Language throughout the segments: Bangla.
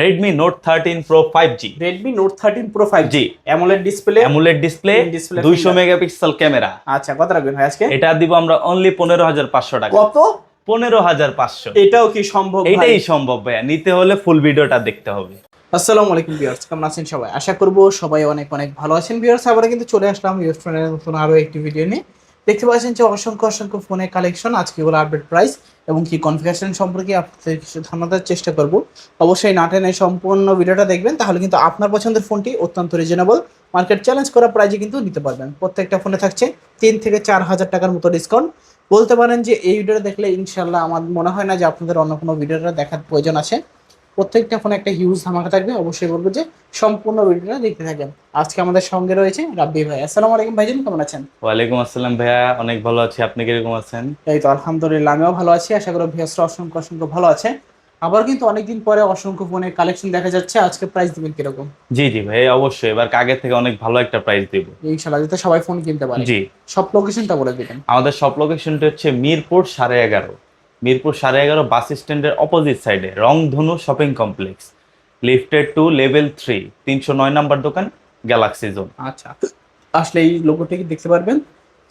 Redmi Note thirteen Pro five G Redmi Note thirteen Pro five G. AMOLED display AMOLED display Display দুইশো। মেগাপিক্সেল ক্যামেরা আচ্ছা কত রাখবেন ভাই আজকে? এটা দিব আমরা অনলি পনেরো হাজার পাঁচশো টাকা। কত? পনেরো হাজার পাঁচশো। এটাও কি সম্ভব ভাই? এইটাই সম্ভব ভাইয়া। নিতে হলে ফুল ভিডিওটা দেখতে হবে। আসসালামু আলাইকুম ভিউয়ার্স কেমন আছেন সবাই? আশা করব সবাই অনেক অনেক ভালো আছেন। ভিউয়ার্স আবার কিন্তু চলে আসলাম। ইউস্টনের নতুন আরও একটি ভিডিও নিয়ে। দেখতে পাচ্ছেন যে অসংখ্য অসংখ্য ফোনের কালেকশন আজকে এগুলো আপডেট প্রাইস এবং কি কনফিগারেশন সম্পর্কে আপনাদের কিছু ধারণা চেষ্টা করব। অবশ্যই না টেনে সম্পূর্ণ ভিডিওটা দেখবেন, তাহলে কিন্তু আপনার পছন্দের ফোনটি অত্যন্ত রিজনেবল মার্কেট চ্যালেঞ্জ করা প্রাইজে কিন্তু নিতে পারবেন। প্রত্যেকটা ফোনে থাকছে তিন থেকে চার হাজার টাকার মতো ডিসকাউন্ট বলতে পারেন যে এই ভিডিওটা দেখলে ইনশাল্লাহ আমার মনে হয় না যে আপনাদের অন্য কোনো ভিডিওটা দেখার প্রয়োজন আছে। প্রত্যেকটা ফোনে একটা হিউজ ধামাকা থাকবে। অবশ্যই বলব যে সম্পূর্ণ ভিডিওটা দেখতে থাকেন। আজকে আমাদের সঙ্গে রয়েছে রাব্বি ভাই। আসসালামু আলাইকুম ভাইজান কেমন আছেন? ওয়ালাইকুম আসসালাম ভাইয়া অনেক ভালো আছি। আপনি কীরকম আছেন? এই তো আলহামদুলিল্লাহ আমিও ভালো আছি। আশা করি ভিয়াসরা অসংখ্য অসংখ্য ভালো আছে। আবার কিন্তু অনেকদিন পরে অসংখ্য ফোনের কালেকশন দেখা যাচ্ছে। আজকে প্রাইস দিবেন কীরকম? জি জি ভাই অবশ্যই। এবার আগের থেকে অনেক ভালো একটা প্রাইস দিব। ইনশাল্লাহ যাতে সবাই ফোন কিনতে পারে। জি। সব লোকেশনটা বলে দিবেন। আমাদের সব লোকেশনটা হচ্ছে মিরপুর সাড়ে এগারো। মিরপুর সাড়ে এগারো বাস স্ট্যান্ডের অপোজিট সাইডে Rongdhonu shopping complex lifted to level three তিনশো নয় নাম্বার দোকান গ্যালাক্সি জোন আচ্ছা আসলে এই লোগোটা কি দেখতে পারবেন?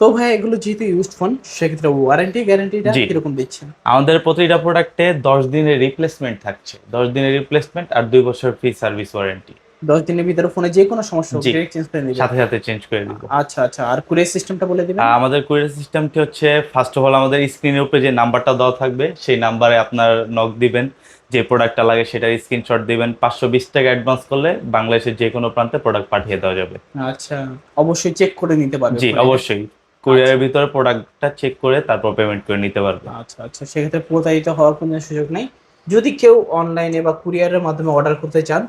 তো ভাই এগুলো যেহেতু ইউজড ফোন সেক্ষেত্রে ওয়ারেন্টি গ্যারান্টিটা। কীরকম দিচ্ছেন? আমাদের প্রতিটা প্রোডাক্টে দশ দিনের রিপ্লেসমেন্ট থাকছে। দশ দিনের রিপ্লেসমেন্ট আর দুই বছর ফ্রি সার্ভিস ওয়ারেন্টি দশ দিনের ভিতরে ফোনে যে কোনো সমস্যা জি। চেঞ্জ করে নিবেন সাথে সাথে চেঞ্জ করে দিব আচ্ছা আচ্ছা। আর কুরিয়ার সিস্টেমটা বলে দিবেন? আমাদের কুরিয়ার সিস্টেমটি হচ্ছে ফার্স্ট অফ অল আমাদের স্ক্রিনের উপরে যে নাম্বারটা দেওয়া থাকবে সেই নাম্বারে আপনার নক দিবেন। যে প্রোডাক্টটা লাগে সেটার স্ক্রিনশট দিবেন। পাঁচশো বিশ টাকা অ্যাডভান্স করলে বাংলাদেশের যে কোনো প্রান্তে প্রোডাক্ট পাঠিয়ে দেওয়া যাবে। আচ্ছা। অবশ্যই চেক করে নিতে পারবে জি অবশ্যই। কুরিয়ারের ভিতরে প্রোডাক্টটা চেক করে তারপর পেমেন্ট করে নিতে পারবে। আচ্ছা আচ্ছা। সেক্ষেত্রে প্রতারিত হওয়ার কোনো সুযোগ নেই। যদি কেউ অনলাইনে বা কুরিয়ারের মাধ্যমে অর্ডার করতে চান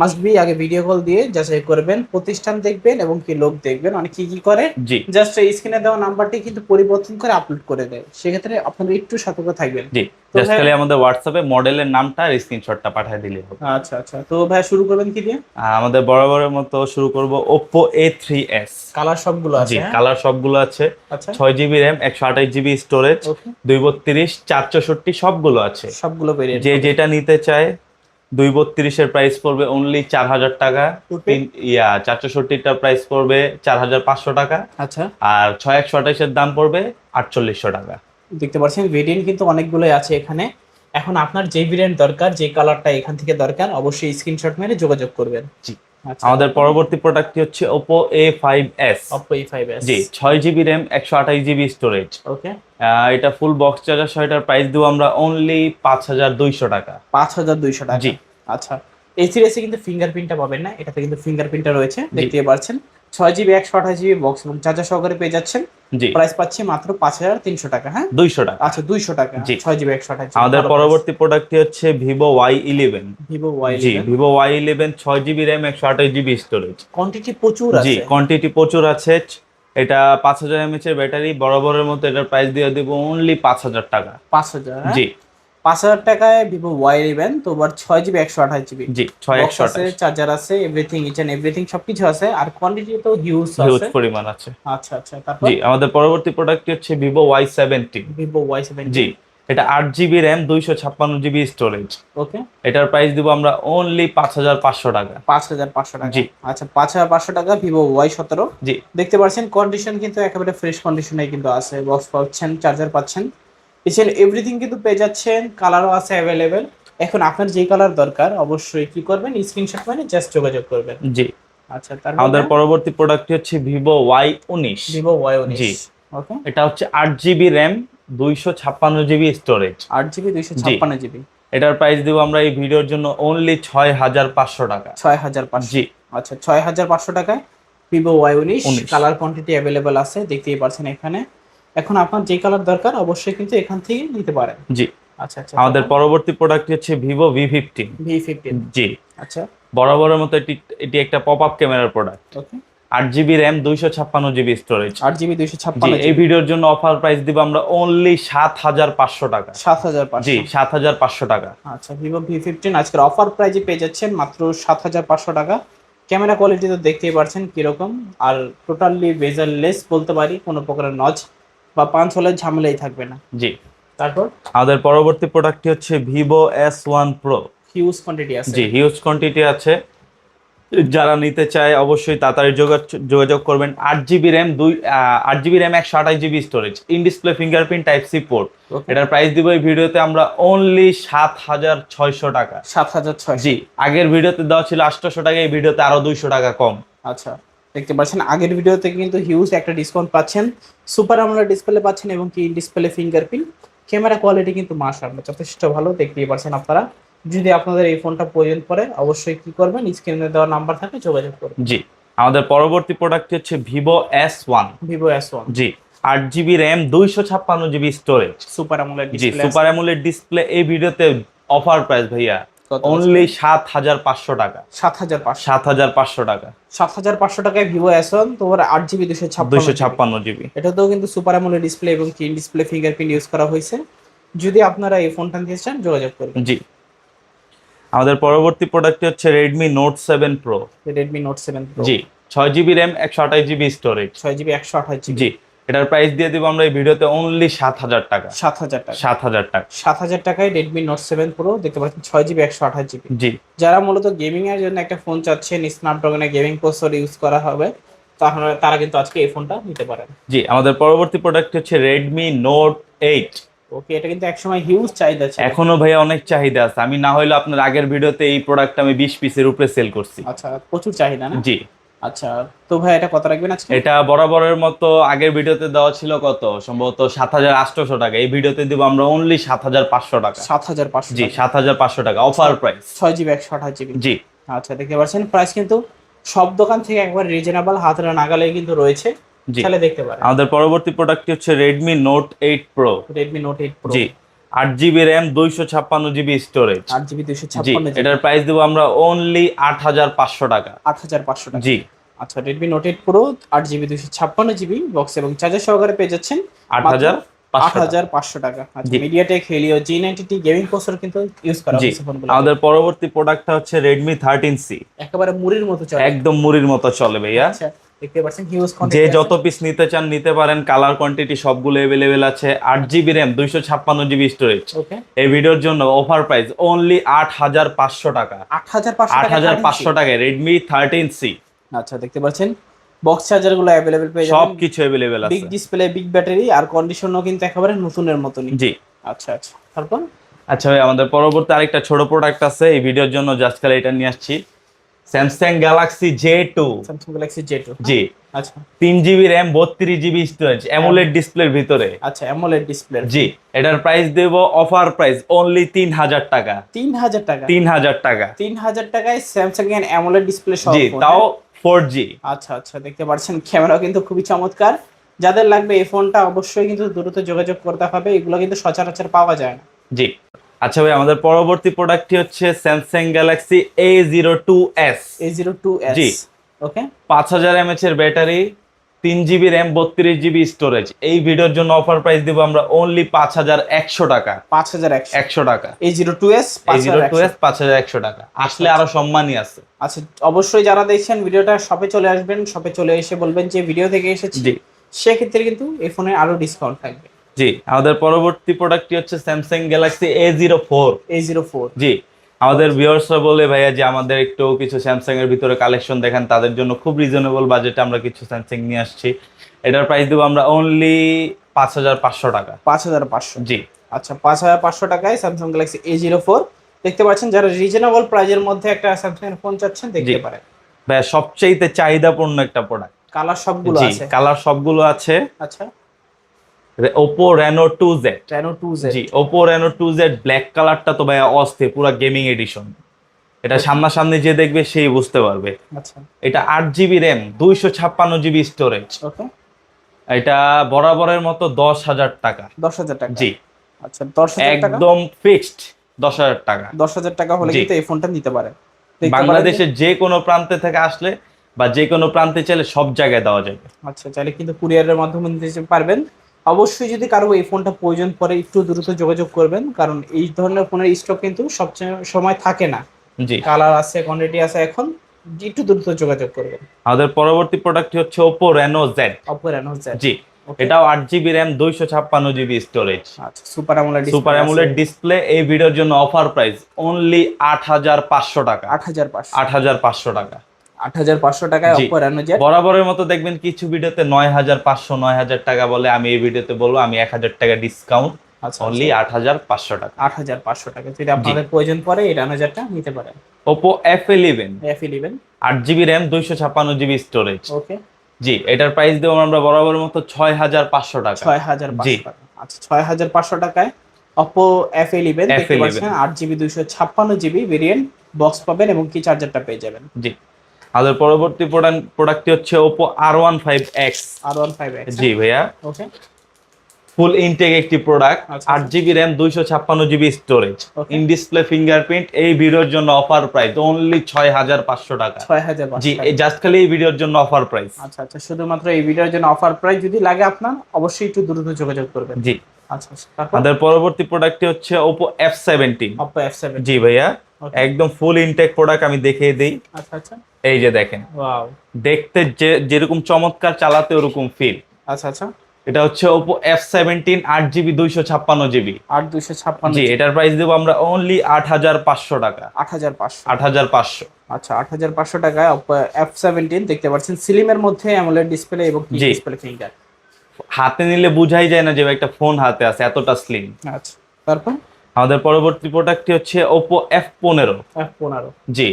মাস্ট বি আগে ভিডিও কল দিয়ে যাচাই করবেন প্রতিষ্ঠান দেখবেন এবং কি লোক দেখবেন অনেক কি কি করে। জি। জাস্ট স্ক্রিনে দেওয়া নাম্বারটি কিন্তু পরিবর্তন করে আপলোড করে দেয়। সেক্ষেত্রে আপনারা একটু সতর্ক থাকবেন। জি জাস্ট খালি আমাদের হোয়াটসঅ্যাপে মডেলের নামটা আর স্ক্রিনশটটা পাঠিয়ে দিলে হবে। আচ্ছা আচ্ছা। তো ভাই শুরু করবেন কি দিয়ে? আমাদের বরাবরের মতো শুরু করব থ্রি এস কালার সবগুলো আছে জি হ্যাঁ? কালার সবগুলো আছে। আচ্ছা। ছয় জিবি র্যাম একশো আঠাশ জিবি স্টোরেজ ওকে দুই বত্রিশ চার চৌষট্টি সবগুলো আছে। সবগুলো বেরিয়ে যে যেটা নিতে চায় দুই বত্রিশের প্রাইস পড়বে অনলি চার হাজার টাকা. ইয়া চার চৌষট্টিটার প্রাইস পড়বে চার হাজার পাঁচশো টাকা। আচ্ছা। আর ছয় একশো আঠাইশের দাম পড়বে আটচল্লিশশো টাকা। দেখতে পাচ্ছেন ভেরিয়েন্ট কিন্তু অনেকগুলোই আছে এখানে। এখন আপনার যে ভেরিয়েন্ট দরকার যে কালারটা এখান থেকে দরকার অবশ্যই স্ক্রিনশট মেরে যোগাযোগ করবেন। জি। আচ্ছা। আমাদের পরবর্তী প্রোডাক্টটি হচ্ছে ফাইভ এস Oppo A5s জি ছয় জিবি র্যাম একশো আঠাশ জিবি স্টোরেজ ওকে এটা ফুল বক্স চার্জার সহ এটার প্রাইস দেবো আমরা অনলি পাঁচ হাজার দুইশো টাকা। পাঁচ হাজার দুইশো টাকা। জি। আচ্ছা। এই সিরিজে কিন্তু ফিঙ্গারপ্রিন্টটা পাবেন না এটাতে কিন্তু ফিঙ্গারপ্রিন্টটা রয়েছে দেখতে পাচ্ছেন। ছয় জিবি একশো আঠাশ জিবি বক্স এবং চার্জার সহকারে পেয়ে যাচ্ছেন। প্রাইস পাচ্ছি মাত্র পাঁচ হাজার তিনশো টাকা হ্যাঁ? দুইশো টাকা। আচ্ছা দুইশো টাকা। জি। ছয় জিবি একশো আঠাশ আমাদের পরবর্তী প্রোডাক্টটি হচ্ছে Vivo Y eleven Vivo Y জি ভিভো ওয়াই ইলেভেন ছয় জিবি র্যাম একশো আঠাশ জিবি স্টোরেজ কোয়ান্টিটি প্রচুর জি কোয়ান্টিটি প্রচুর আছে। এটা পাঁচ হাজার এমএচ এর ব্যাটারি বরাবরের মতো এটার প্রাইস দিয়ে দিব অনলি পাঁচ হাজার টাকা। পাঁচ হাজার হ্যাঁ? জি। পাঁচ হাজার টাকায় ভিভো ওয়াই ইলেভেন তো আবার ছয় জিবি একশো আঠাশ জিবি জি ছয় একশো আছে চার্জার আছে এভরিথিং ইচ এন্ড এভরিথিং সবকিছু আছে আর কোয়ান্টিটি তো হিউজ হিউজ পরিমাণ আছে। আচ্ছা আচ্ছা তারপর? জি আমাদের পরবর্তী প্রোডাক্টটি হচ্ছে Vivo Y seventy Vivo Y seven জি এটা আট জিবি র্যাম দুইশো ছাপ্পান্ন জিবি স্টোরেজ ওকে এটার প্রাইস দিব আমরা অনলি পাঁচ হাজার পাঁচশো টাকা। পাঁচ হাজার পাঁচশো টাকা। জি। আচ্ছা পাঁচ হাজার পাঁচশো টাকা ভিভো ওয়াই সতেরো। জি। দেখতে পাচ্ছেন কন্ডিশন কিন্তু একেবারে ফ্রেশ কন্ডিশনে কিন্তু আছে। বক্স পাচ্ছেন চার্জার পাচ্ছেন। এছাড়া এভরিথিং কিন্তু পেয়ে যাচ্ছেন কালারও আছে অ্যাভেলেবেল এখন আপনার যে কালার দরকার অবশ্যই কি করবেন? স্ক্রিনশট মানে জাস্ট যোগাযোগ করবেন। জি। আচ্ছা তার আমাদের পরবর্তী প্রোডাক্টটি হচ্ছে ভিভো ওয়াই উনিশ। ভিভো ওয়াই উনিশ। জি। ওকে এটা হচ্ছে আট জিবি র্যাম দুইশো ছাপ্পান্ন জিবি স্টোরেজ আট জিবি দুইশো ছাপ্পান্ন জিবি এটার প্রাইস দিব আমরা এই ভিডিওর জন্য অনলি ছয় হাজার পাঁচশো টাকা। ছয় হাজার পাঁচশো। জি। আচ্ছা ছয় হাজার পাঁচশো টাকায় ভিভো ওয়াই উনিশ। কালার কোয়ান্টিটি অ্যাভেলেবেল আছে দেখতেই পাচ্ছেন এখানে। এখন আপনার যে কালার দরকার অবশ্যই কিন্তু এখান থেকে নিতে পারেন। জি। আচ্ছা আচ্ছা। আমাদের পরবর্তী প্রোডাক্ট হচ্ছে Vivo V fifteen V fifteen জি। আচ্ছা। বরাবরের মতো এটি এটি একটা পপ আপ ক্যামেরার প্রোডাক্ট ওকে। আট জিবি র্যাম দুইশো ছাপ্পান্ন জিবি স্টোরেজ আট জিবি দুইশো ছাপ্পান্ন এই ভিডিওর জন্য অফার প্রাইস দিব আমরা অনলি সাত হাজার পাঁচশো টাকা। সাত হাজার জি সাত হাজার পাঁচশো টাকা। আচ্ছা ভিভো ভি ফিফটিন আজকের অফার প্রাইজে পেয়ে যাচ্ছেন মাত্র সাত হাজার পাঁচশো টাকা। ক্যামেরা কোয়ালিটি তো দেখতেই পারছেন কীরকম। আর টোটালি বেজার লেস বলতে পারি কোনো প্রকারের নজ বা পাঁচ হলে ঝামেলাই থাকবে না। জি। তারপর? আমাদের পরবর্তী প্রোডাক্টটি হচ্ছে Vivo S one Pro huge quantity আছে। জি হিউজ কোয়ান্টিটি আছে। যারা নিতে চায় অবশ্যই তাড়াতাড়ি যোগা- যোগাযোগ করবেন। আট জিবি র্যাম দুই আট জিবি র্যাম একশো আঠাশ GB storage in display fingerprint type C port এটার প্রাইস দিব এই ভিডিওতে আমরা অনলি সাত হাজার ছয়শো টাকা। সাত হাজার ছয় জি আগের ভিডিওতে দেওয়া ছিল আটশোশো টাকা এই ভিডিওতে আরও দুইশো টাকা কম। আচ্ছা। দেখতে পাচ্ছেন আগের ভিডিওতে কিন্তু হিউজ একটা ডিসকাউন্ট পাচ্ছেন সুপার আমলা ডিসপ্লে পাচ্ছেন এবং কি ডিসপ্লে ফিঙ্গারপ্রিন্ট ক্যামেরা কোয়ালিটি কিন্তু মাশাআল্লাহ যথেষ্ট ভালো দেখতেই পাচ্ছেন আপনারা। যদি আপনাদের এই ফোনটা প্রয়োজন পড়ে অবশ্যই কি করবেন? স্ক্রিনে দেওয়া নাম্বার থাকে যোগাযোগ করবেন। জি আমাদের পরবর্তী প্রোডাক্ট হচ্ছে Vivo S one Vivo S one জি আট জিবি র্যাম দুইশো ছাপ্পান্ন জিবি স্টোরেজ সুপার আমলা জি ডিসপ্লে সুপার অ্যামোলেড ডিসপ্লে এই ভিডিওতে অফার প্রাইস ভাইয়া। অনলি সাত হাজার পাঁচশো টাকা। সাত হাজার সাত হাজার পাঁচশো টাকা। সাত হাজার পাঁচশো টাকায় ভিভো এস ওয়ান তোমার আট জিবি দুশো দুইশো ছাপ্পান্ন জিবি এটাতেও কিন্তু সুপার আমলে ডিসপ্লে এবং কি ডিসপ্লে ফিঙ্গারপ্রিন্ট ইউজ করা হয়েছে। যদি আপনারা এই ফোনটা নিতে চান যোগাযোগ করবেন। জি। আমাদের পরবর্তী প্রোডাক্ট হচ্ছে Redmi Note seven Pro Redmi Note seven Pro জি ছয় জিবি র্যাম একশো আঠাশ জিবি স্টোরেজ ছয় জিবি একশো আঠাশ জিবি জি। এটার প্রাইস দিয়ে দিব আমরা এই ভিডিওতে অনলি সাত হাজার টাকা। সাত হাজার টাকা। সাত হাজার টাকা। সাত হাজার টাকায় রেডমি নোট সেভেন প্রো দেখতে পাচ্ছেন ছয় জিবি একশো আঠাশ জিবি জি। যারা মূলত গেমিং এর জন্য একটা ফোন চাচ্ছেন স্ন্যাপড্রাগনের গেমিং প্রসেসর ইউজ করা হবে তাহলে তারা কিন্তু আজকে এই ফোনটা নিতে পারেন। জি আমাদের পরবর্তী প্রোডাক্ট হচ্ছে রেডমি নোট এইট ওকে এটা কিন্তু একসময় হিউজ চাহিদা ছিল। এখনও ভাইয়া অনেক চাহিদা আছে। আমি না হইলে আপনার আগের ভিডিওতে এই প্রোডাক্ট আমি বিশ পিসের উপরে সেল করছি। আচ্ছা প্রচুর চাহিদা না? জি। আচ্ছা তো ভাই এটা কত রাখবেন আজকে? এটা বরাবরের মতো আগের ভিডিওতে দেওয়া ছিল কত? সম্ভবত সাত হাজার আটশোশো টাকা। এই ভিডিওতে দিব আমরা অনলি সাত হাজার পাঁচশো টাকা। সাত হাজার পাঁচশো জি সাত হাজার পাঁচশো টাকা অফার প্রাইস ছয় জিবি একশো আঠাশ জিবি। জি। আচ্ছা দেখতে পাচ্ছেন প্রাইস কিন্তু সব দোকান থেকে একবার রিজনেবল হাতের নাগালে কিন্তু রয়েছে। জি। তাহলে দেখতে পারেন। আমাদের পরবর্তী প্রোডাক্টটি হচ্ছে Redmi Note eight Pro Redmi Note eight Pro জি। আট জিবি র্যাম দুইশো ছাপ্পান্ন জিবি স্টোরেজ আট জিবি দুইশো ছাপ্পান্ন এটার প্রাইস দেবো আমরা অনলি আট হাজার পাঁচশো টাকা। আট হাজার পাঁচশো টাকা। জি। আচ্ছা রেডমি নোট এইট প্রো আট জিবি দুইশো ছাপ্পান্ন জিবি বক্স এবং চার্জার সহকারে পেয়ে যাচ্ছেন আট হাজার আট হাজার পাঁচশো টাকা। আচ্ছা জি। MediaTek Helio G ninety gaming processor কিন্তু ইউজ করা জি। ফোনগুলো আমাদের পরবর্তী প্রোডাক্টটা হচ্ছে রেডমি থার্টিন সি একেবারে মুড়ির মতো চলে। একদম মুড়ির মতো চলে ভাইয়া। আচ্ছা। দেখতে পাচ্ছেন হিউজ যে যত পিস নিতে চান নিতে পারেন। কালার কোয়ান্টিটি সবগুলো এভেলেবেল আছে। আট জিবি র্যাম দুইশো ছাপ্পান্ন জিবি স্টোরেজ ওকে এই ভিডিওর জন্য অফার প্রাইস অনলি আট হাজার পাঁচশো টাকা। আট হাজার পাঁচশো আট টাকা হাজার 13 পাঁচশো টাকায় রেডমি থার্টিন সি আচ্ছা দেখতে পাচ্ছেন। বক্স চার্জারগুলো অ্যাভেলেবেল পেয়ে যাবেন। কিছু এভেলেবেল বিগ আছে। ডিসপ্লে বিগ ব্যাটারি আর কন্ডিশনও কিন্তু একেবারে নতুনের মতনই। জি। আচ্ছা আচ্ছা। তারপর? আচ্ছা ভাই আমাদের পরবর্তী আরেকটা ছোট প্রোডাক্ট আছে। এই ভিডিওর জন্য জাস্ট খালি এটা নিয়ে আসছি। Samsung Galaxy J two Samsung Galaxy J two জি। আচ্ছা। তিন জিবি র্যাম বত্রিশ জিবি স্টোরেজ অ্যামোলেড ডিসপ্লের ভিতরে। আচ্ছা অ্যামোলেড ডিসপ্লে জি এটার প্রাইস দেব অফার প্রাইস অনলি তিন হাজার টাকা। তিন হাজার টাকা? তিন হাজার টাকা। তিন হাজার টাকায় স্যামসাং এর অ্যামোলেড ডিসপ্লে সহ জি তাও হ্যাঁ? ফোর জি আচ্ছা আচ্ছা দেখতে পাচ্ছেন ক্যামেরাও কিন্তু খুবই চমৎকার। যাদের লাগবে এই ফোনটা অবশ্যই কিন্তু দ্রুত যোগাযোগ করতে হবে এগুলো কিন্তু সচরাচর পাওয়া যায় না। জি। আচ্ছা ভাই আমাদের পরবর্তী প্রোডাক্টটি হচ্ছে Samsung Galaxy A zero two S A zero two G. Okay পাঁচ হাজার এমএচ এর ব্যাটারি তিন জিবি র্যাম বত্রিশ জিবি স্টোরেজ এই ভিডিওর জন্য অফার প্রাইস দিব আমরা অনলি পাঁচ হাজার একশো টাকা। পাঁচ হাজার একশো। টাকা। এ জিরো টু এস এই জিরো টু এস পাঁচ হাজার একশো টাকা। আসলে আরও সম্মানই আছে। আচ্ছা অবশ্যই যারা দেখছেন ভিডিওটা শপে চলে আসবেন শপে চলে এসে বলবেন যে ভিডিও থেকে এসেছি। জি। সেক্ষেত্রে কিন্তু এই ফোনে আরও ডিসকাউন্ট থাকবে। জি আমাদের পরবর্তী প্রোডাক্টটি হচ্ছে Samsung Galaxy A zero four A zero four জি আমাদের ভিউয়ার্সরা বলে ভাইয়া যে আমাদের একটু কিছু স্যামসাং এর ভিতরে কালেকশন দেখেন তাদের জন্য খুব রিজনেবল বাজেটে আমরা কিছু স্যামসাং নিয়ে আসছি। এটার প্রাইস দেবো আমরা অনলি পাঁচ হাজার পাঁচশো টাকা। পাঁচ হাজার পাঁচশো। জি। আচ্ছা পাঁচ হাজার পাঁচশো টাকায় Samsung Galaxy A zero four দেখতে পাচ্ছেন যারা রিজনেবল প্রাইজের মধ্যে একটা স্যামসাং এর ফোন চাচ্ছেন দেখতে। পারেন। ভাইয়া সবচেয়ে চাহিদাপূর্ণ একটা প্রোডাক্ট কালার সবগুলো আছে। কালার সবগুলো আছে। আচ্ছা। Oppo Reno two Z Reno two Z জি Oppo Reno two Z black কালারটা তো ভাইয়া অস্থির পুরো গেমিং এডিশন এটা সামনাসামনি যে দেখবে সেই বুঝতে পারবে। আচ্ছা। এটা আট জিবি র্যাম দুইশো ছাপ্পান্ন জিবি স্টোরেজ ওকে। এটা বরাবরের মতো দশ হাজার টাকা। দশ হাজার টাকা। জি। আচ্ছা দশ একদম ফিক্সড দশ হাজার টাকা। দশ হাজার টাকা হলে কিন্তু এই ফোনটা নিতে দেখতে বাংলাদেশের যে কোনো প্রান্তে থেকে আসলে বা যে কোনো প্রান্তে চাইলে সব জায়গায় দেওয়া যাবে। আচ্ছা চাইলে কিন্তু কুরিয়ারের মাধ্যমে নিতে পারবেন। অবশ্যই যদি কারও এই ফোনটা প্রয়োজন পড়ে একটু দ্রুত যোগাযোগ করবেন কারণ এই ধরনের ফোনের স্টক কিন্তু সবচেয়ে সময় থাকে না। জি। কালার আছে কোয়ান্টিটি আছে এখন একটু দ্রুত যোগাযোগ করবেন। আমাদের পরবর্তী প্রোডাক্টটি হচ্ছে Oppo Reno Z Oppo Reno Z জি এটাও আট জিবি র্যাম দুইশো ছাপ্পান্ন জিবি স্টোরেজ আচ্ছা super AMOLED super AMOLED display এই ভিডিওর জন্য অফার প্রাইস অনলি আট হাজার পাঁচশো টাকা। আট হাজার আট হাজার পাঁচশো টাকা। আট হাজার পাঁচশো টাকায় বরাবরের মতো দেখবেন কিছু ভিডিওতে নয় হাজার পাঁচশো নয় হাজার টাকা বলে আমি এই ভিডিওতে বলব আমি এক হাজার টাকা ডিসকাউন্ট আচ্ছা অনলি আট হাজার পাঁচশো টাকা। আট হাজার পাঁচশো টাকা যদি আপনাদের প্রয়োজন পড়ে এই রেনো জেডটা নিতে পারেন। Oppo F eleven F eleven আট জিবি র্যাম দুইশো ছাপ্পান্ন জিবি স্টোরেজ ওকে। জি এটার প্রাইস দেবো আমরা বরাবরের মতো ছয় হাজার পাঁচশো টাকা। ছয় হাজার জি। আচ্ছা ছয় হাজার পাঁচশো টাকায় অপো এফ ইলেভেন দেখতে পাচ্ছেন। আট জিবি দুইশো ছাপ্পান্ন জিবি ভেরিয়েন্ট বক্স পাবেন এবং কি চার্জারটা পেয়ে যাবেন। জি। আমাদের পরবর্তী প্রোডাক্টটি হচ্ছে আর ওয়ান ফাইভ জি ভাইয়া। ওকে ফুল ইনটেক একটি প্রোডাক্ট আচ্ছা, আট জিবি র্যাম দুইশো ছাপ্পান্ন GB storage. In display fingerprint এই ভিডিওর জন্য অফার প্রাইস অনলি ছয় হাজার পাঁচশো টাকা। ছয় হাজার পাঁচশো জি এই জাস্ট খালি এই ভিডিওর জন্য অফার প্রাইস আচ্ছা আচ্ছা শুধুমাত্র এই ভিডিওর জন্য অফার প্রাইস যদি লাগে আপনার অবশ্যই একটু দ্রুত যোগাযোগ করবেন। জি। আচ্ছা আচ্ছা। আমাদের পরবর্তী প্রোডাক্টটি হচ্ছে Oppo F seventeen Oppo F seven জি ভাইয়া। একদম ফুল ইনটেক প্রোডাক্ট আমি দেখিয়ে দিই। আচ্ছা আচ্ছা। এই যে দেখেন। দেখতে যে যেরকম চমৎকার চালাতে ওরকম ফিল আচ্ছা আচ্ছা। এটা হচ্ছে ওপো এফ সেভেন্টিন আট জিবি দুইশো ছাপ্পান্ন জিবি আট দুইশো ছাপ্পান্ন জি এটার প্রাইস দেবো আমরা অনলি আট হাজার পাঁচশো টাকা। আট হাজার পাঁচশো। আট হাজার পাঁচশো। আচ্ছা আট হাজার পাঁচশো টাকায় এফ সেভেন্টিন দেখতে পাচ্ছেন। সিলিমের মধ্যে অ্যামোলেড ডিসপ্লে এবং। ডিসপ্লে ফিঙ্গার হাতে নিলে বুঝাই যায় না যে একটা ফোন হাতে আছে এতটা স্লিম আচ্ছা তারপর? আমাদের পরবর্তী প্রোডাক্টটি হচ্ছে ওপো এফ পনেরো। এফ পনেরো। জি।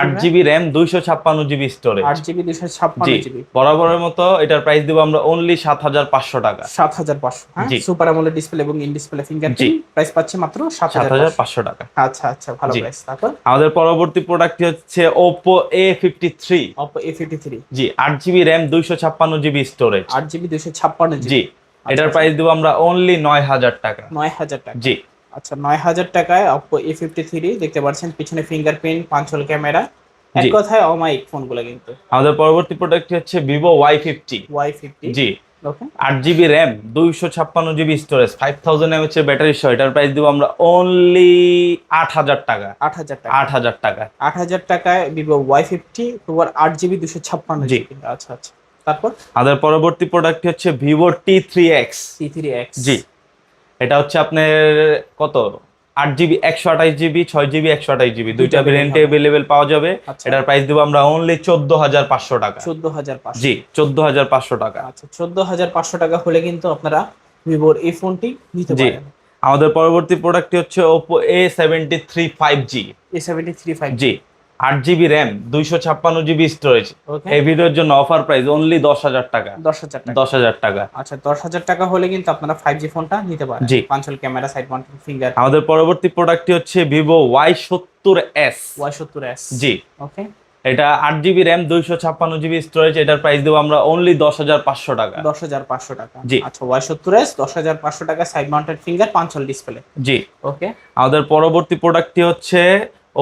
আট জিবি র্যাম দুইশো ছাপ্পান্ন জিবি স্টোরেজ আট জিবি দুইশো ছাপ্পান্ন জিবি বরাবরের মতো এটার প্রাইস দিব আমরা অনলি সাত হাজার পাঁচশো টাকা। সাত হাজার পাঁচশো হ্যাঁ। সুপার অ্যামোলেড ডিসপ্লে এবং ইন ডিসপ্লে ফিঙ্গার প্রাইস পাচ্ছে মাত্র সাত সাত হাজার হাজার পাঁচশো টাকা। আচ্ছা আচ্ছা ভালো প্রাইস তারপর? আমাদের পরবর্তী প্রোডাক্টটি হচ্ছে Oppo A fifty three Oppo A fifty three জি আট জিবি র্যাম দুইশো ছাপ্পান্ন জিবি স্টোরেজ আট জিবি দুইশো ছাপ্পান্ন জি এটার প্রাইস দিব আমরা অনলি নয় হাজার টাকা। নয় হাজার টাকা। জি। আচ্ছা নয় হাজার টাকায় অপো এ ফিফটি থ্রি দেখতে পাচ্ছেন পিছনে ফিঙ্গারপ্রিন্ট পাঁচল ক্যামেরা। এক। কথায় অমাইক ফোনগুলো কিন্তু। আমাদের পরবর্তী প্রোডাক্টটি হচ্ছে Vivo Y fifty Y fifty জি। আট জিবি র্যাম দুইশো ছাপ্পান্ন GB storage five thousand MH এর ব্যাটারি সহ এটার প্রাইস দিব আমরা অনলি আট হাজার টাকা। আট হাজার টাকা। আট হাজার টাকা। আট হাজার টাকায় ভিভো ওয়াই ফিফটি তোমার আট জিবি দুশো ছাপ্পান্ন জি। জিবি আচ্ছা আচ্ছা। তারপর? আমাদের পরবর্তী প্রোডাক্টটি হচ্ছে Vivo T three X C three X জি। এটা হচ্ছে আপনার কত? আট জিবি একশো আঠাইশ জিবি ছয় জিবি একশো আঠাইশ জিবি দুইটা ভেরিয়েন্টে অ্যাভেলেবেল পাওয়া যাবে। আচ্ছা। এটার প্রাইস দেবো আমরা অনলি চোদ্দ হাজার পাঁচশো টাকা। চোদ্দ হাজার জি চোদ্দ হাজার পাঁচশো টাকা। আচ্ছা চোদ্দ হাজার পাঁচশো টাকা হলে কিন্তু আপনারা ভিভোর এই ফোনটি নিতে পারেন। আমাদের পরবর্তী প্রোডাক্টটি হচ্ছে Oppo A seventy three five G A seventy three five G. আট জিবি র্যাম দুইশো ছাপ্পান্ন জিবি স্টোরেজ এই ভিডিওর জন্য অফার প্রাইস অনলি দশ হাজার টাকা। দশ হাজার টাকা। দশ হাজার টাকা। আচ্ছা দশ হাজার টাকা হলে কিন্তু আপনারা ফাইভ জি ফোনটা নিতে পারেন। জি। পাঁচল ক্যামেরা সাইড মাউন্টেড ফিঙ্গার আমাদের পরবর্তী প্রোডাক্টটি হচ্ছে ভিভো ওয়াই সত্তর এস ওয়াই সত্তর এস জি। ওকে এটা আট জিবি র্যাম দুইশো ছাপ্পান্ন জিবি স্টোরেজ এটার প্রাইস দেবো আমরা অনলি দশ হাজার পাঁচশো টাকা। দশ হাজার পাঁচশো টাকা। জি। আচ্ছা ওয়াই সত্তর এস দশ হাজার পাঁচশো টাকা সাইড মাউন্টেড ফিঙ্গার পাঁচল ডিসপ্লে জি। ওকে আমাদের পরবর্তী প্রোডাক্টটি হচ্ছে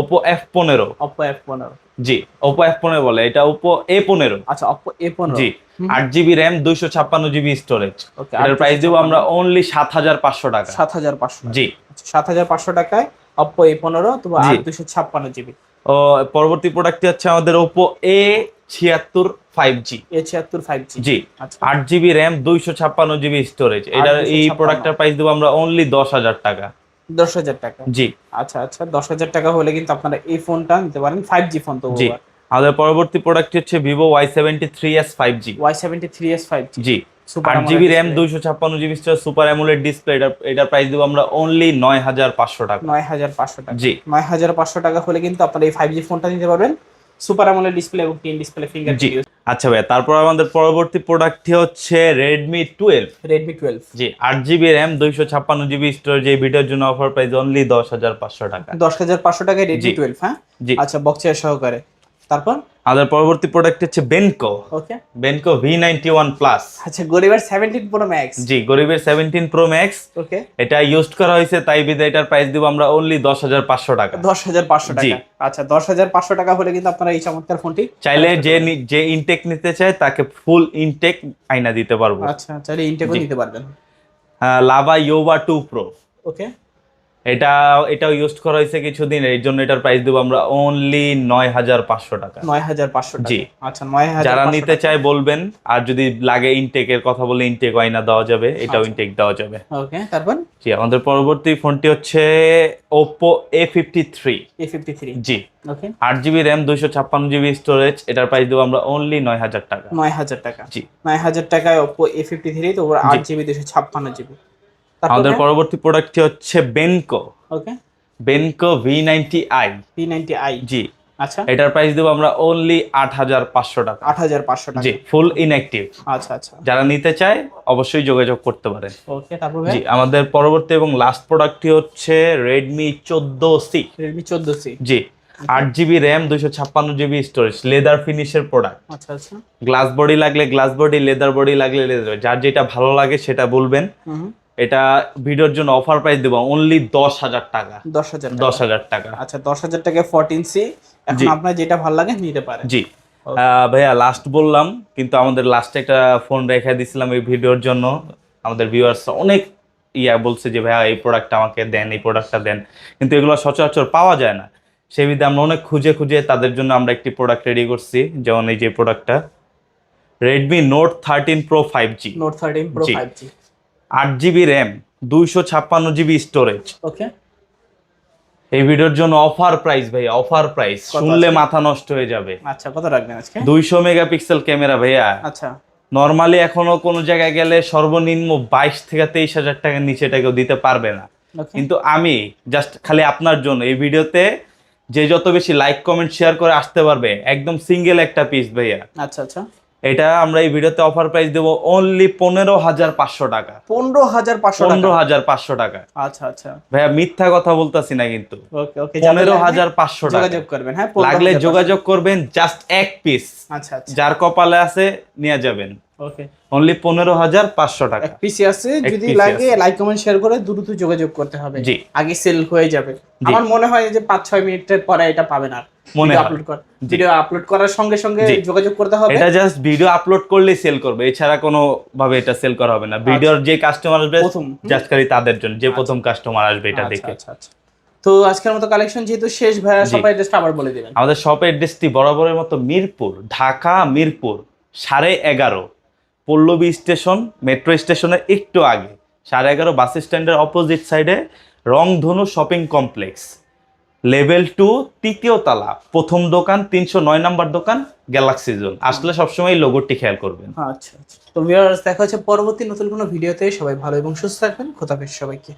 ওপো এফ পনেরো। অপো এফ পনেরো। জি ওপো এফ পনেরো বলে এটা ওপো এ পনেরো। আচ্ছা অপো এ পনেরো। জি আট জিবি র্যাম দুইশো ছাপ্পান্ন জিবি স্টোরেজ এটার প্রাইস দেবো আমরা অনলি সাত হাজার পাঁচশো টাকা। সাত হাজার পাঁচশো জি। সাত হাজার পাঁচশো টাকায় অপো এ পনেরো তোমার দুশো ছাপ্পান্ন জিবি। ও পরবর্তী প্রোডাক্টটি হচ্ছে আমাদের ওপো এ ছিয়াত্তর ফাইভ জি এ ছিয়াত্তর ফাইভ জি জি আচ্ছা। আট জিবি র্যাম দুইশো ছাপ্পান্ন জিবি স্টোরেজ এটার এই 256 প্রোডাক্টের প্রাইস দেবো আমরা অনলি দশ হাজার টাকা। দশ হাজার টাকা। জি। আচ্ছা আচ্ছা দশ হাজার টাকা হলে কিন্তু আপনারা এই ফোনটা নিতে পারেন ফাইভ জি ফোন তো জি। আমাদের পরবর্তী প্রোডাক্ট হচ্ছে Vivo Y seventy three S five G Y seventy three S five G. আট জিবি র্যাম দুইশো ছাপ্পান্ন জিবি সুপার অ্যামুলেট ডিসপ্লে এটা এটার প্রাইস দেবো আমরা অনলি নয় হাজার পাঁচশো টাকা। নয় হাজার পাঁচশো টাকা। জি। নয় হাজার পাঁচশো টাকা হলে কিন্তু আপনারা এই ফাইভ জি ফোনটা নিতে পারবেন। সুপার আমলের ডিসপ্লে এবং টিন ডিসপ্লে ফিঙ্গার জি। আচ্ছা ভাই তারপর আমাদের পরবর্তী প্রোডাক্টটি হচ্ছে Redmi twelve Redmi twelve G আট জিবি র্যাম দুইশো ছাপ্পান্ন জিবি স্টোরেজ এই ভিডিওর জন্য অফার প্রাইস অনলি দশ হাজার পাঁচশো টাকা। দশ হাজার পাঁচশো টাকায় রেডমি জি। টুয়েলভ হ্যাঁ? জি। আচ্ছা বক্সের সহকারে। তারপর? আমাদের পরবর্তী প্রোডাক্ট হচ্ছে Benco okay Benco V ninety one plus আচ্ছা গরিবের সেভেন্টিন প্রো ম্যাক্স জি গরিবের সেভেন্টিন প্রো ম্যাক্স ওকে এটা ইউজ করা হয়েছে তাই বিদে এটার প্রাইস দিব আমরা অনলি দশ হাজার পাঁচশো টাকা। দশ হাজার পাঁচশো। টাকা। আচ্ছা দশ হাজার পাঁচশো টাকা হলে কিন্তু আপনারা এই চমৎকার ফোনটি চাইলে যে যে ইনটেক নিতে চায় তাকে ফুল ইনটেক আইনা দিতে পারব। আচ্ছা চাইলে ইনটেকও। নিতে পারবেন। Lava Yuva two pro okay এটা এটাও ইউজ করা হয়েছে কিছুদিন এর জন্য এটার প্রাইস দেবো আমরা অনলি নয় হাজার পাঁচশো টাকা। নয় হাজার পাঁচশো জি। আচ্ছা নয় হাজার যারা নিতে। চায় বলবেন আর যদি লাগে ইনটেকের কথা বলে ইনটেক আইনা দেওয়া যাবে এটাও আচ্ছা। ইনটেক দেওয়া যাবে। ওকে তারপর? জি আমাদের পরবর্তী ফোনটি হচ্ছে Oppo A fifty three A fifty three G. Okay আট জিবি র্যাম দুইশো ছাপ্পান্ন জিবি স্টোরেজ এটার প্রাইস দেবো আমরা অনলি নয় হাজার টাকা। নয় হাজার টাকা। জি। নয় হাজার টাকায় ওপো এ ফিফটি থ্রি তো ওর আট জিবি দুশো ছাপ্পান্ন জিবি আমাদের পরবর্তী প্রোডাক্টটি হচ্ছে Benco okay Benco V ninety I P ninety I জি। আচ্ছা। এটার প্রাইস দেবো আমরা অনলি আট হাজার পাঁচশো টাকা। আট হাজার পাঁচশো টাকা। জি ফুল ইনঅ্যাক্টিভ আচ্ছা আচ্ছা। যারা নিতে চায় অবশ্যই যোগাযোগ করতে পারেন। ওকে তারপর জি আমাদের পরবর্তী এবং লাস্ট প্রোডাক্টটি হচ্ছে রেডমি চোদ্দ সি। রেডমি চোদ্দ সি। জি আট জিবি র্যাম দুইশো ছাপ্পান্ন জিবি স্টোরেজ লেদার ফিনিশের প্রোডাক্ট আচ্ছা আচ্ছা। গ্লাস বডি লাগলে গ্লাস বডি লেদার বডি লাগলে লেদার যার যেটা ভালো লাগে সেটা বলবেন। এটা ভিডিওর জন্য অফার প্রাইস দেবো অনলি দশ হাজার টাকা। দশ হাজার দশ হাজার টাকা। আচ্ছা দশ হাজার টাকায় ফোরটিন সি এখন। আপনার যেটা ভালো লাগে নিতে পারেন। জি। ভাইয়া লাস্ট বললাম কিন্তু আমাদের লাস্টে একটা ফোন রেখে দিছিলাম এই ভিডিওর জন্য। আমাদের ভিউয়ার্স অনেক ইয়া বলছে যে ভাইয়া এই প্রোডাক্টটা আমাকে দেন এই প্রোডাক্টটা দেন। কিন্তু এগুলো সচরাচর পাওয়া যায় না। সেই বিধে আমরা অনেক খুঁজে খুঁজে তাদের জন্য আমরা একটি প্রোডাক্ট রেডি করছি যেমন এই যে প্রোডাক্টটা Redmi note thirteen pro five G note thirteen pro five G. আট জিবি র্যাম দুইশো ছাপ্পান্ন জিবি স্টোরেজ ওকে। এই ভিডিওর জন্য অফার প্রাইস ভাইয়া অফার প্রাইস শুনলে মাথা নষ্ট হয়ে যাবে। আচ্ছা কত রাখবেন আজকে? দুইশো মেগাপিক্সেল ক্যামেরা ভাইয়া। আচ্ছা। নর্মালি এখনও কোনো জায়গায় গেলে সর্বনিম্ন বাইশ থেকে তেইশ হাজার টাকার নিচে এটা কেউ দিতে পারবে না। কিন্তু আমি জাস্ট খালি আপনার জন্য এই ভিডিওতে যে যত বেশি লাইক কমেন্ট শেয়ার করে আসতে পারবে একদম সিঙ্গেল একটা পিস ভাইয়া। আচ্ছা আচ্ছা। এটা আমরা এই ভিডিওতে অফার প্রাইস দেবো অনলি পনেরো হাজার পাঁচশো টাকা। পনেরো হাজার পাঁচশো পনেরো হাজার পাঁচশো টাকা। আচ্ছা আচ্ছা। ভাইয়া মিথ্যা কথা বলতেছি না কিন্তু। পনেরো হাজার পাঁচশো টাকা। যোগাযোগ করবেন হ্যাঁ 15,500 লাগলে যোগাযোগ করবেন জাস্ট এক পিস আচ্ছা আচ্ছা। যার কপালে আছে নিয়ে যাবেন। ওকে অনলি পনেরো হাজার পাঁচশো টাকা। পিসি আছে যদি লাগে লাইক কমেন্ট শেয়ার করে দ্রুত যোগাযোগ করতে হবে। জি। আগে সেল হয়ে যাবে। আমার মনে হয় যে পাঁচ ছয় মিনিটের পরে এটা পাবেন আর মনে। আপলোড কর ভিডিও আপলোড করার সঙ্গে সঙ্গে যোগাযোগ করতে হবে। এটা জাস্ট ভিডিও আপলোড করলেই সেল করবে। এছাড়া কোনো ভাবে এটা সেল করা হবে না। ভিডিওর যে কাস্টমার আসবে। জাস্ট খালি তাদের জন্য যে প্রথম কাস্টমার আসবে এটা আচ্ছা, দেখে। আচ্ছা আচ্ছা। তো আজকের মতো কালেকশন যেহেতু শেষ ভাইয়া আবার বলে দিবেন। আমাদের শপের অ্যাড্রেসটি বরাবরের মতো মিরপুর ঢাকা মিরপুর সাড়ে এগারো। পল্লবী স্টেশন, মেট্রো স্টেশনের একটু আগে, সাড়ে এগারো বাস স্ট্যান্ডের অপোজিট সাইডে Rongdhonu shopping complex level two তৃতীয় তালা, প্রথম দোকান, তিনশো নয় নাম্বার দোকান গ্যালাক্সি জোন আসলে সবসময় এই লোগোটি খেয়াল করবেন। আচ্ছা আচ্ছা। তো ভিউয়ার্স দেখা হচ্ছে পরবর্তী নতুন কোনো ভিডিওতে সবাই ভালো এবং সুস্থ থাকবেন। খোদাফেজ সবাইকে।